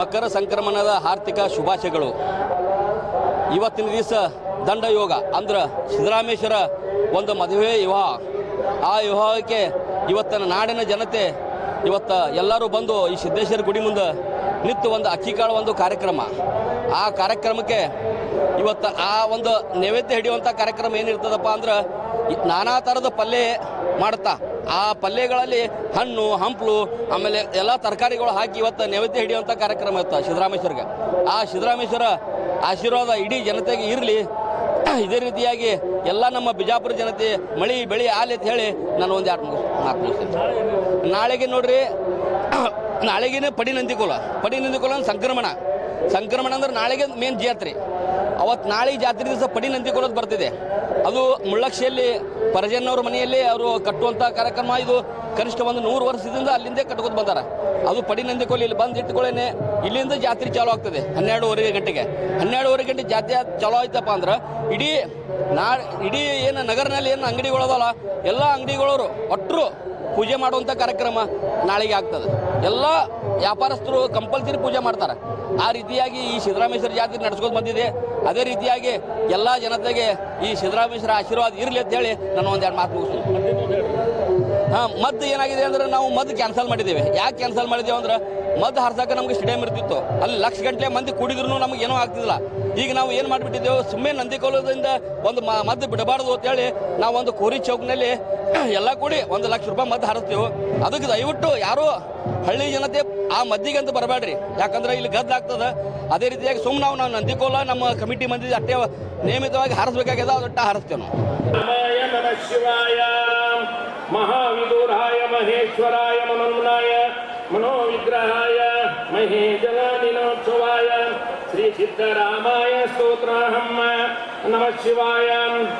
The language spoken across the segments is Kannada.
ಮಕರ ಸಂಕ್ರಮಣದ ಆರ್ಥಿಕ ಶುಭಾಶಯಗಳು. ಇವತ್ತಿನ ದಿವಸ ದಂಡ ಯೋಗ ಅಂದ್ರೆ ಸಿದ್ದರಾಮೇಶ್ವರ ಒಂದು ಮದುವೆ ವಿವಾಹ. ಆ ವಿವಾಹಕ್ಕೆ ಇವತ್ತಿನ ನಾಡಿನ ಜನತೆ ಇವತ್ತು ಎಲ್ಲರೂ ಬಂದು ಈ ಸಿದ್ದೇಶ್ವರ ಗುಡಿ ಮುಂದೆ ನಿಂತು ಒಂದು ಅಕ್ಕಿ ಕಾಳು ಒಂದು ಕಾರ್ಯಕ್ರಮ. ಆ ಕಾರ್ಯಕ್ರಮಕ್ಕೆ ಇವತ್ತು ಆ ಒಂದು ನೈವೇದ್ಯ ಹಿಡಿಯುವಂಥ ಕಾರ್ಯಕ್ರಮ ಏನಿರ್ತದಪ್ಪ ಅಂದ್ರೆ ನಾನಾ ಥರದ ಪಲ್ಯ ಮಾಡ್ತಾ. ಆ ಪಲ್ಯಗಳಲ್ಲಿ ಹಣ್ಣು, ಹಂಪಲು, ಆಮೇಲೆ ಎಲ್ಲ ತರಕಾರಿಗಳು ಹಾಕಿ ಇವತ್ತು ನೈವೇದ್ಯ ಹಿಡಿಯುವಂಥ ಕಾರ್ಯಕ್ರಮ ಇತ್ತು ಸಿದ್ದರಾಮೇಶ್ವರ್ಗೆ. ಆ ಸಿದ್ದರಾಮೇಶ್ವರ ಆಶೀರ್ವಾದ ಇಡೀ ಜನತೆಗೆ ಇರಲಿ. ಇದೇ ರೀತಿಯಾಗಿ ಎಲ್ಲ ನಮ್ಮ ಬಿಜಾಪುರ ಜನತೆ ಮಳಿ, ಬೆಳಿ ಆಲಿ ಅಂತ ಹೇಳಿ ನಾನು ಒಂದು ಎರಡು ನಾಲ್ಕು ನಾಳೆಗೆ ನೋಡ್ರಿ, ನಾಳೆಗೇನೆ ಪಡಿ ನಂದಿಕೋಲ. ಪಡಿ ನಂದಿಕೋಲ ಸಂಕ್ರಮಣ. ಸಂಕ್ರಮಣ ಅಂದ್ರೆ ನಾಳೆಗೆ ಮೇನ್ ಜಾತ್ರೆ. ಅವತ್ತು ನಾಳೆ ಜಾತ್ರೆ ದಿವಸ ಪಡಿ ನಂದಿಕೋಲದ ಬರ್ತಿದೆ. ಅದು ಮುಳ್ಳಕ್ಷಿಯಲ್ಲಿ ಪರಜನ್ನವ್ರ ಮನೆಯಲ್ಲಿ ಅವರು ಕಟ್ಟುವಂಥ ಕಾರ್ಯಕ್ರಮ ಇದು. ಕನಿಷ್ಠ ಒಂದು ನೂರು ವರ್ಷದಿಂದ ಅಲ್ಲಿಂದೇ ಕಟ್ಕೊತ ಬಂದಾರೆ. ಅದು ಪಡಿ ನಂದಿಕೊಳ್ಳಿ ಇಲ್ಲಿ ಬಂದು ಇಟ್ಕೊಳ್ಳೇನೆ. ಇಲ್ಲಿಂದ ಜಾತ್ರೆ ಚಾಲು ಆಗ್ತದೆ ಹನ್ನೆರಡುವರೆ ಗಂಟೆಗೆ. ಹನ್ನೆರಡುವರೆ ಗಂಟೆ ಜಾತ್ರೆ ಚಾಲು ಆಯ್ತಪ್ಪ ಅಂದ್ರೆ ಇಡೀ ನಾ ಇಡೀ ಏನು ನಗರನಲ್ಲಿ ಏನು ಅಂಗಡಿಗಳದಲ್ಲ ಎಲ್ಲ ಅಂಗಡಿಗಳವರು ಒಟ್ಟರು ಪೂಜೆ ಮಾಡುವಂಥ ಕಾರ್ಯಕ್ರಮ ನಾಳೆಗೆ ಆಗ್ತದೆ. ಎಲ್ಲ ವ್ಯಾಪಾರಸ್ಥರು ಕಂಪಲ್ಸರಿ ಪೂಜೆ ಮಾಡ್ತಾರೆ. ಆ ರೀತಿಯಾಗಿ ಈ ಸಿದ್ದರಾಮೇಶ್ವರ ಜಾತ್ರೆ ನಡೆಸ್ಕೊಂಡು ಬಂದಿದೆ. ಅದೇ ರೀತಿಯಾಗಿ ಎಲ್ಲ ಜನತೆಗೆ ಈ ಸಿದ್ದರಾಮೇಶ್ವರ ಆಶೀರ್ವಾದ ಇರಲಿ ಅಂತ ಹೇಳಿ ನಾನು ಒಂದೆರಡು ಮಾತು ಮುಗಿಸ್ತೀನಿ. ಹಾಂ, ಮದ್ದು ಏನಾಗಿದೆ ಅಂದ್ರೆ ನಾವು ಮದ್ದು ಕ್ಯಾನ್ಸಲ್ ಮಾಡಿದ್ದೇವೆ. ಯಾಕೆ ಕ್ಯಾನ್ಸಲ್ ಮಾಡಿದ್ದೇವೆ ಅಂದ್ರೆ ಮದ್ದು ಹರ್ಸಕ್ಕೆ ನಮಗೆ ಸ್ಟೇಡಿಯಂ ಇರ್ತಿತ್ತು. ಅಲ್ಲಿ ಲಕ್ಷ ಗಂಟೆ ಮಂದಿ ಕುಡಿದ್ರು ನಮ್ಗೆ ಏನೂ ಆಗ್ತಿಲ್ಲ ಈಗ ನಾವು ಏನು ಮಾಡಿಬಿಟ್ಟಿದ್ದೇವೆ? ಸುಮ್ಮನೆ ನಂದಿಕೋಲದಿಂದ ಒಂದು ಮದ್ದು ಬಿಡಬಾರ್ದು ಅಂತೇಳಿ ನಾವು ಒಂದು ಕೋರಿ ಚೌಕ್ನಲ್ಲಿ ಎಲ್ಲ ಕೂಡಿ ಒಂದು ಲಕ್ಷ ರೂಪಾಯಿ ಮದ್ದು ಹರಿಸ್ತೀವಿ. ಅದಕ್ಕೆ ದಯವಿಟ್ಟು ಯಾರು ಹಳ್ಳಿ ಜನತೆ ಆ ಮದ್ದಿಗೆ ಅಂತ ಬರಬೇಡ್ರಿ. ಯಾಕಂದ್ರೆ ಇಲ್ಲಿ ಗದ್ದ ಆಗ್ತದೆ. ಅದೇ ರೀತಿಯಾಗಿ ಸುಮ್ಮನೆ ನಾವು ನಾವು ನಂದಿಕೋಲ ನಮ್ಮ ಕಮಿಟಿ ಮಂದಿ ಅಟ್ಟೆ ನಿಯಮಿತವಾಗಿ ಹಾರಿಸ್ಬೇಕಾಗ್ಯದ ಅದಟ್ಟ ಹಾರಿಸ್ತೇವೆ ನಾವು. ಮಹೇಶ್ವರಾಯ ಮನೋವಿಗ್ರಹಾಯ ಶ್ರೀ ಸಿದ್ಧರಾಮಾಯ ಸ್ತೋತ್ರಹಂ ನಮ ಶಿವಾಯ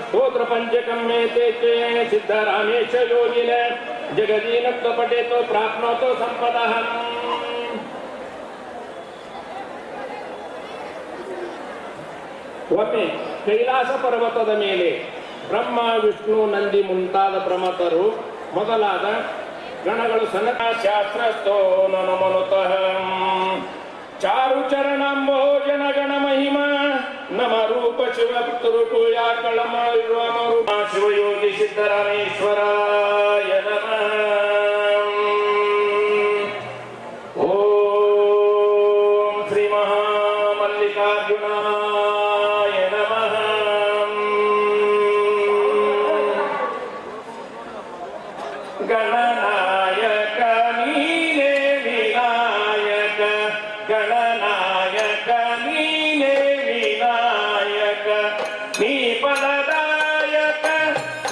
ಸ್ತೋತ್ರ ಪಂಚಕಂ ಮೇತೆ ತೇ ಸಿದ್ಧರಾಮೇಶ ಯೋಗಿನ ಜಗದೀನತ್ವ ಪಟೇತೋ ಪ್ರಾಪ್ನೋತೋ ಸಂಪದ ಒಮ್ಮೆ ಕೈಲಾಸ ಪರ್ವತದ ಮೇಲೆ ಬ್ರಹ್ಮ ವಿಷ್ಣು ನಂದಿ ಮುಂತಾದ ಪ್ರಮತರು ಮೊದಲಾದ ಗಣಗಳು ಸನಕ ಶಾಸ್ತ್ರಸ್ಥೋ ನನು ಮನುತಃ ಚಾರು ಚರಣಂಬೋಜನ ಗಣ ಮಹಿಮ ನಮ. ರೂಪ ಶಿವ ತುರುಕುಯ ಕಳಮ ಶಿವಯೋಗಿ ಸಿದ್ದರಾಮೇಶ್ವರಾಯ ನಮಃ. ಗಣನಾಯಕ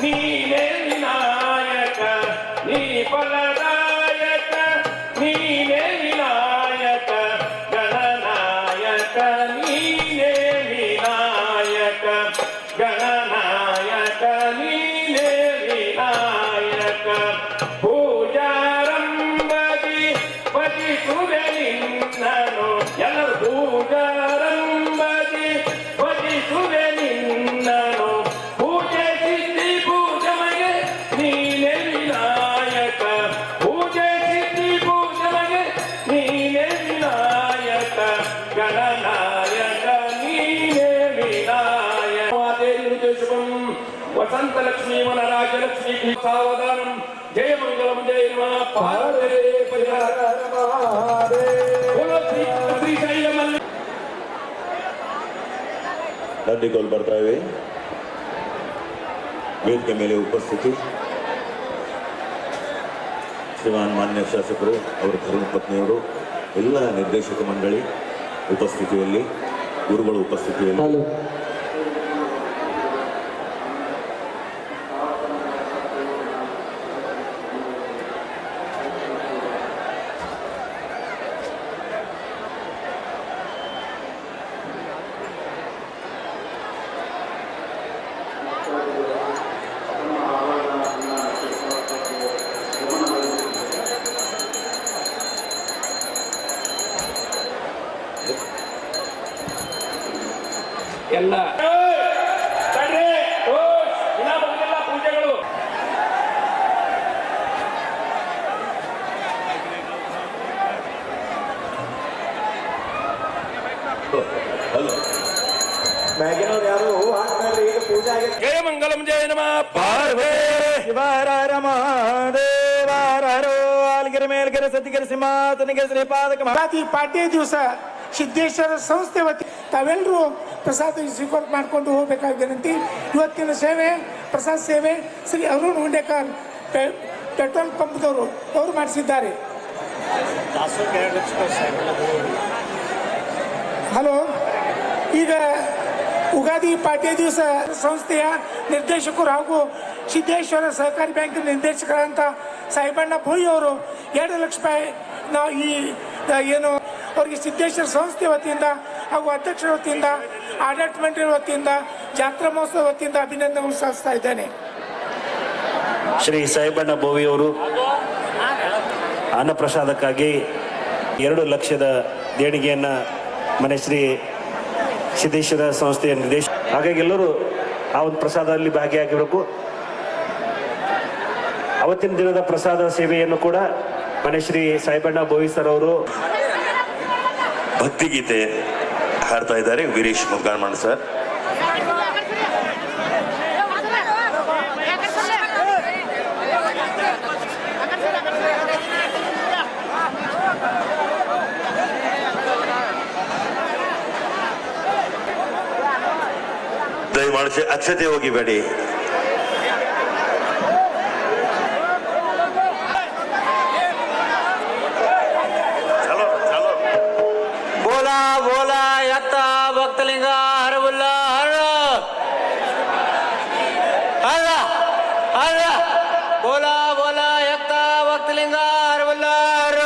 ನೀನೇ ವಿನಾಯಕ ನೀ ಫಲದಾಯಕ ನೀನೇ ವಿನಾಯಕ ಗಣನಾಯಕ ನೀನೇ ವಿನಾಯಕ ಗಣನಾಯಕ ನಮಃ ಪಾರ್ವತಿ ಪರಿಹಾರ ಬೋಲೋ ಶ್ರೀ ಶ್ರೀಶೈಲ ಮಲ್ಲ ದಂಡಿಗೋಲ್ ಬರ್ತಾ ಇವೆ. ವೇದಿಕೆ ಮೇಲೆ ಉಪಸ್ಥಿತಿ. ಶ್ರೀಮಾನ್ ಮಾನ್ಯ ಶಾಸಕರು, ಅವರ ಧರ್ಮಪತ್ನಿಯವರು, ಎಲ್ಲ ನಿರ್ದೇಶಕ ಮಂಡಳಿ ಉಪಸ್ಥಿತಿಯಲ್ಲಿ ಗುರುಗಳ ಉಪಸ್ಥಿತಿಯಲ್ಲಿ ಎಲ್ಲ ತಡ್ರಿ ಓ ಇನ್ನ ಮುಗಿದಿಲ್ಲ ಪೂಜೆಗಳು ಹಲೋ ಮ್ಯಾಗಿನವ್ರು ಯಾರು ಹೂ ಹಾಕ್ತಾರ್ರಿ ಈಗ ಪೂಜೆ ಆಗೈತೆ ಜಯ ಮಂಗಲಂ ಜಯ ನಮಃ. ಪಾರ್ವೇ ಶಿವಾರ ಮಹಾದೇವಾರೋ ಆಲ್ಗಿರಿ ಮೇಲ್ಗಿರ ಸತಿಗಿರಿ ಸಿಂಹಾತನಿಗೆ ಶ್ರೀಪಾದಕ ಪಾಟಿ ದಿವಸ. ಸಿದ್ದೇಶ್ವರ ಸಂಸ್ಥೆ ವತಿ ತಾವೆಲ್ಲರೂ ಪ್ರಸಾದ ಸ್ವೀಕಾರ ಮಾಡಿಕೊಂಡು ಹೋಗಬೇಕಾಗಿದೆ ಇವತ್ತಿನ ಸೇವೆ, ಪ್ರಸಾದ ಸೇವೆ ಶ್ರೀ ಅರುಣ್ ಹುಂಡೇಕರ್ ಪೆಟ್ರೋಲ್ ಪಂಪ್ದವರು, ಅವರು ಮಾಡಿಸಿದ್ದಾರೆ. ಹಲೋ, ಈಗ ಉಗಾದಿ ಪಾಡ್ಯ ದಿವಸ ಸಂಸ್ಥೆಯ ನಿರ್ದೇಶಕರು ಹಾಗೂ ಸಿದ್ದೇಶ್ವರ ಸಹಕಾರಿ ಬ್ಯಾಂಕಿನ ನಿರ್ದೇಶಕರಾದಂಥ ಸಾಯಿಬಣ್ಣ ಭೋಯಿ ಅವರು ಎರಡು ಲಕ್ಷ ರೂಪಾಯಿ ನಾವು ಈ ಏನು ಅವರಿಗೆ ಸಿದ್ದೇಶ್ವರ ಸಂಸ್ಥೆ ವತಿಯಿಂದ ಹಾಗೂ ಅಧ್ಯಕ್ಷರ ವತಿಯಿಂದ, ಆಡಳಿತ ಮಂಡಳಿ ವತಿಯಿಂದ, ಜಾತ್ರಾ ಮಹೋತ್ಸವ ವತಿಯಿಂದ ಅಭಿನಂದನೆ ಸಲ್ಲಿಸ್ತಾ ಇದ್ದೇನೆ. ಶ್ರೀ ಸಾಯಿಬಣ್ಣ ಬೋವಿಯವರು ಅನ್ನಪ್ರಸಾದಕ್ಕಾಗಿ ಎರಡು ಲಕ್ಷದ ದೇಣಿಗೆಯನ್ನು ಮನೆ ಶ್ರೀ ಸಿದ್ದೇಶ್ವರ ಸಂಸ್ಥೆಯ ನಿರ್ದೇಶ, ಹಾಗಾಗಿ ಎಲ್ಲರೂ ಆ ಒಂದು ಪ್ರಸಾದದಲ್ಲಿ ಭಾಗಿಯಾಗಿರಬೇಕು ಅವತ್ತಿನ ದಿನದ ಪ್ರಸಾದ ಸೇವೆಯನ್ನು ಕೂಡ ಮನೆ ಶ್ರೀ ಸಾಯಿಬಣ್ಣ ಬೋವಿ ಸರ್ ಅವರು ಭಕ್ತಿಗೀತೆ ಹಾಡ್ತಾ ಇದ್ದಾರೆ ವೀರೇಶ್ ಮುದ್ಗಾಣ್ಮಣ್ ಸರ್. ದಯಮಾಡಿಸಿ ಅಕ್ಷತೆ ಹೋಗಿಬೇಡಿ चलेगा हर बुल्ला हर हल्ला हल्ला बोला बोला एकता वक्त लेंगा हर बुल्ला हर